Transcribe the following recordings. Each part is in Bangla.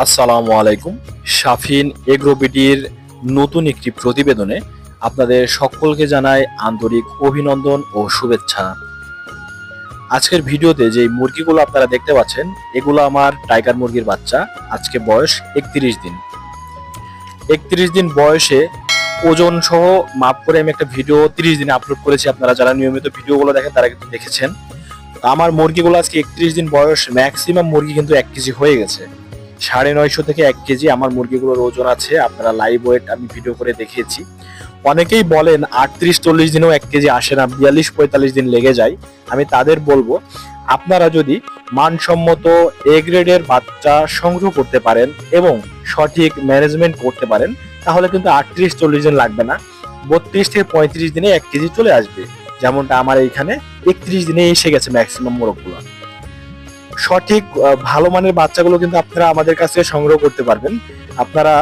আসসালামু আলাইকুম। শাফিন এগ্রোবিডির নতুন একটি প্রতিবেদনে আপনাদের সকলকে জানাই আন্তরিক অভিনন্দন ও শুভেচ্ছা। আজকের ভিডিওতে যে মুরগিগুলো আপনারা দেখতে পাচ্ছেন, এগুলো আমার টাইগার মুরগির বাচ্চা। আজকে বয়স একত্রিশ দিন। একত্রিশ দিন বয়সে ওজন সহ মাপ করে আমি একটা ভিডিও তিরিশ দিনে আপলোড করেছি। আপনারা যারা নিয়মিত ভিডিওগুলো দেখেন, তারা কিন্তু দেখেছেন। আমার মুরগিগুলো আজকে একত্রিশ দিন বয়স ম্যাক্সিমাম মুরগি কিন্তু এক কেজি হয়ে গেছে। সাড়ে নয়শো থেকে এক কেজি আমার মুরগিগুলোর ওজন আছে। আপনারা লাইভ ওয়েট আমি ভিডিও করে দেখিয়েছি। অনেকেই বলেন আটত্রিশ চল্লিশ দিনেও এক কেজি আসে না, বিয়াল্লিশ পঁয়তাল্লিশ দিন লেগে যায়। আমি তাদের বলব, আপনারা যদি মানসম্মত এ গ্রেডের বাচ্চা সংগ্রহ করতে পারেন এবং সঠিক ম্যানেজমেন্ট করতে পারেন, তাহলে কিন্তু আটত্রিশ চল্লিশ দিন লাগবে না। বত্রিশ থেকে পঁয়ত্রিশ দিনে এক কেজি চলে আসবে। যেমনটা আমার এইখানে একত্রিশ দিনে এসে গেছে ম্যাক্সিমাম মোরগগুলো। সঠিক ভালো মানের বাচ্চাগুলো কিন্তু আপনারা আমাদের কাছে সংগ্রহ করতে পারবেন। আপনারা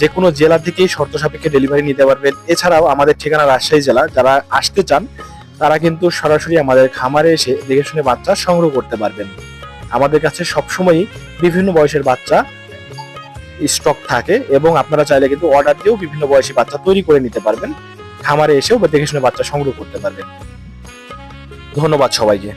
যে কোনো জেলা থেকেই শর্ত সাপেক্ষে ডেলিভারি নিতে পারবেন। এছাড়াও আমাদের ঠিকানা রাজশাহী জেলা, যারা আসতে চান, তারা কিন্তু সরাসরি আমাদের খামারে এসে দেখে শুনে বাচ্চা সংগ্রহ করতে পারবেন। আমাদের কাছে সবসময়ই বিভিন্ন বয়সের বাচ্চা স্টক থাকে এবং আপনারা চাইলে কিন্তু অর্ডার দিয়েও বিভিন্ন বয়সী বাচ্চা তৈরি করে নিতে পারবেন। খামারে এসেও দেখে শুনে বাচ্চা সংগ্রহ করতে পারবেন। ধন্যবাদ সবাইকে।